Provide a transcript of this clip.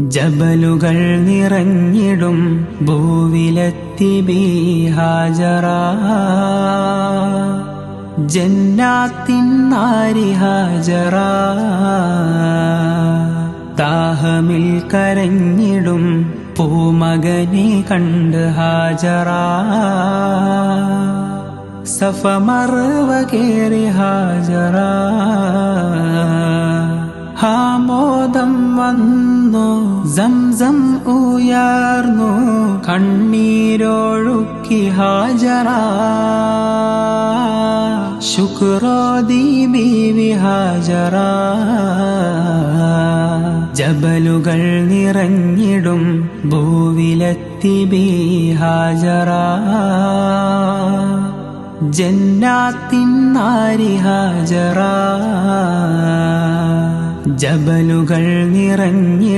ജബലുകൾ നിറഞ്ഞിടും ഭൂവിലെത്തി ബീഹാജറ. ജന്നാത്തിൻ നാരി ഹാജറ. താഹമിൽ കരഞ്ഞിടും പൂമകനെ കണ്ട് ഹാജറ. സഫമറവ കേറി ഹാജറ ഹാമോദം വന്നു? സംസം ഉയർന്നു? കണ്ണീരൊഴുക്കി ഹാജറ ശുക്രോദി ബീവി ഹാജറ ജബലുകൾ നിറഞ്ഞിടും ഭൂവിലെത്തി ബീ ഹാജറ ജന്നാത്തിൻ നാരി ഹാജറ ജബലുകൾ നിറഞ്ഞി